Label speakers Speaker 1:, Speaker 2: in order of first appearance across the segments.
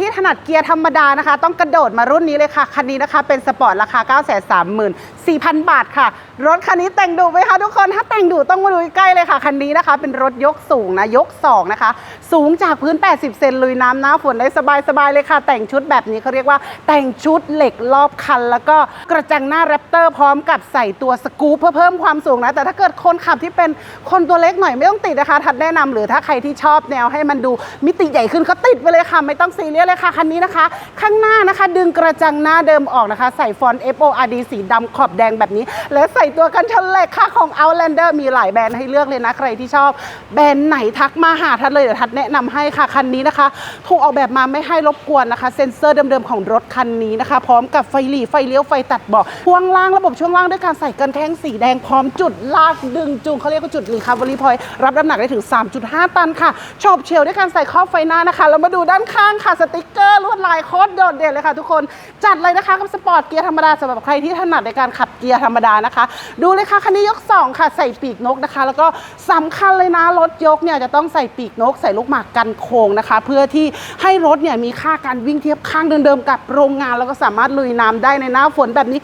Speaker 1: ที่ถนัดเกียร์ธรรมดานะคะ ต้องกระโดดมารุ่นนี้เลยค่ะ คันนี้นะคะเป็นสปอร์ตราคา 9 3 4 0 0 0 บาทค่ะ รถคันนี้แต่งดุไหมคะทุกคน ถ้าแต่งดุต้องมาดูใกล้เลยค่ะ คันนี้นะคะ เป็นรถยกสูงนะ ยก 2 นะคะ สูงจากพื้น 80 เซนลุยน้ำหน้าฝนได้สบายๆเลยค่ะ แต่งชุดแบบนี้เขาเรียกว่าแต่งชุดเหล็กรอบคัน แล้วก็กระจังหน้าแรปเตอร์พร้อมกับใส่ตัวสกู๊ปเพื่อเพิ่มความสูงนะ แต่ถ้าเกิดคนขับที่เป็นคนตัวเล็กหน่อยไม่ต้องติดนะคะ ทัดแนะนำหรือถ้าใครที่ชอบแนวให้มันดูมิติใหญ่ขึ้นก็ติดไปเลยค่ะไม่ต้องซีเรียสเลยค่ะคันนี้นะคะ ข้างหน้านะคะ ดึงกระจังหน้าเดิมออกนะคะ ใส่ฟอนต์ FORD สีดำขอบแดงแบบนี้ และใส่ตัวกันชนเหล็กค่ะของ Outlander มีหลายแบรนด์ให้เลือกเลยนะใครที่ชอบ แบรนด์ไหนทักมาหาทัดเลยเดี๋ยวทัดแนะนำให้ค่ะคันนี้นะคะถูกออกแบบมาไม่ให้รบกวนนะคะ เซ็นเซอร์เดิมๆของรถคันนี้นะคะ พร้อมกับไฟหลีไฟเลี้ยวไฟตัดเบาะช่วงล่างระบบช่วงล่างด้วยการใส่กันแท่งสีแดงพร้อมจุดลากดึงจูงเขาเรียกว่าจุด recovery point รับน้ำหนักได้ถึง 3.5 ตันค่ะชอบเชลด้วยการใส่ครอบไฟหน้านะคะแล้วมาดูด้านข้างค่ะสติกเกอร์ลวดลายโคตรโดดเด่นเลยค่ะทุกคน จัดเลยนะคะกับสปอร์ตเกียร์ธรรมดาสำหรับใครที่ถนัดในการขับเกียร์ธรรมดานะคะ ดูเลยค่ะคันนี้ยกสองค่ะ ใส่ปีกนกนะคะ แล้วก็สำคัญเลยนะรถยกเนี่ยจะต้องใส่ปีกนก ใส่ลูกหมากกันโค้งนะคะ เพื่อที่ให้รถเนี่ยมีค่าการวิ่งเทียบข้างเดิมๆกับโรงงาน แล้วก็สามารถลุยน้ำได้ในหน้าฝนแบบนี้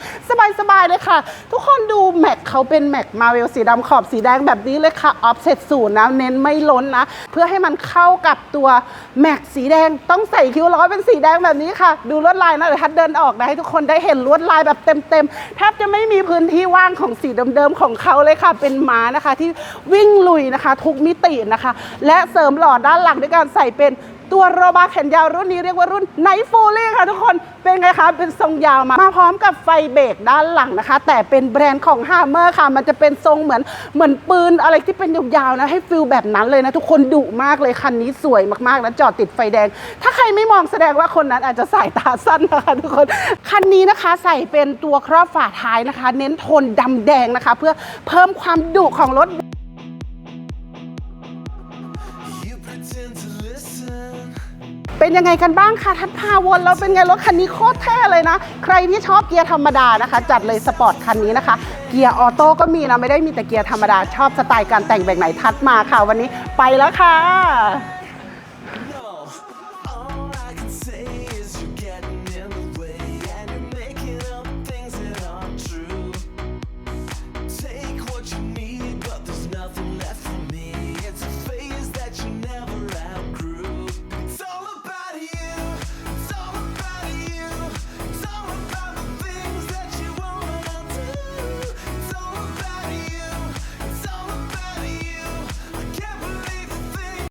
Speaker 1: สบายๆเลยค่ะ ทุกคนดูแม็กเขาเป็นแม็กมาเวลสีดำขอบสีแดงแบบนี้เลยค่ะออฟเซตศูนย์นะเน้นไม่ล้นนะเพื่อให้มันเข้ากับตัวแม็กสีแดงต้องใส่คิ้วร้อยเป็นสีแดงแบบนี้ค่ะ ดูลวดลายนะเดี๋ยวทัดเดินออกนะให้ทุกคนได้เห็นลวดลายแบบเต็มๆแทบจะไม่มีพื้นที่ว่างของสีเดิมๆของเขาเลยค่ะ เป็นม้านะคะที่วิ่งลุยนะคะ ทุกมิตินะคะ และเสริมหล่อด้านหลังด้วยการใส่เป็น ตัวโรบาแขนยาวรุ่นนี้เรียกว่ารุ่นไนฟูลี่ค่ะทุกคนเป็นไงคะเป็นทรงยาวมามาพร้อมกับไฟเบรกด้านหลังนะคะ แต่เป็นแบรนด์ของฮาร์เมอร์ค่ะ มันจะเป็นทรงเหมือนเหมือนปืนอะไรที่เป็นยาวๆนะให้ฟิลแบบนั้นเลยนะ ทุกคนดุมากเลยคันนี้สวยมากๆนะจอดติดไฟแดง ถ้าใครไม่มองแสดงว่าคนนั้นอาจจะสายตาสั้นนะคะทุกคนคันนี้นะคะใส่เป็นตัวครอบฝาท้ายนะคะ เน้นโทนดำแดงนะคะ เพื่อเพิ่มความดุของรถ เป็นยังไงกันบ้างคะทัดพาวนเราเป็นไงรถคันนี้โคตรเท่เลยนะ ใครที่ชอบเกียร์ธรรมดานะคะ จัดเลยสปอร์ตคันนี้นะคะ เกียร์ออโต้ก็มีนะไม่ได้มีแต่เกียร์ธรรมดาชอบสไตล์การแต่งแบบไหนทัดมาค่ะวันนี้ไปแล้วค่ะ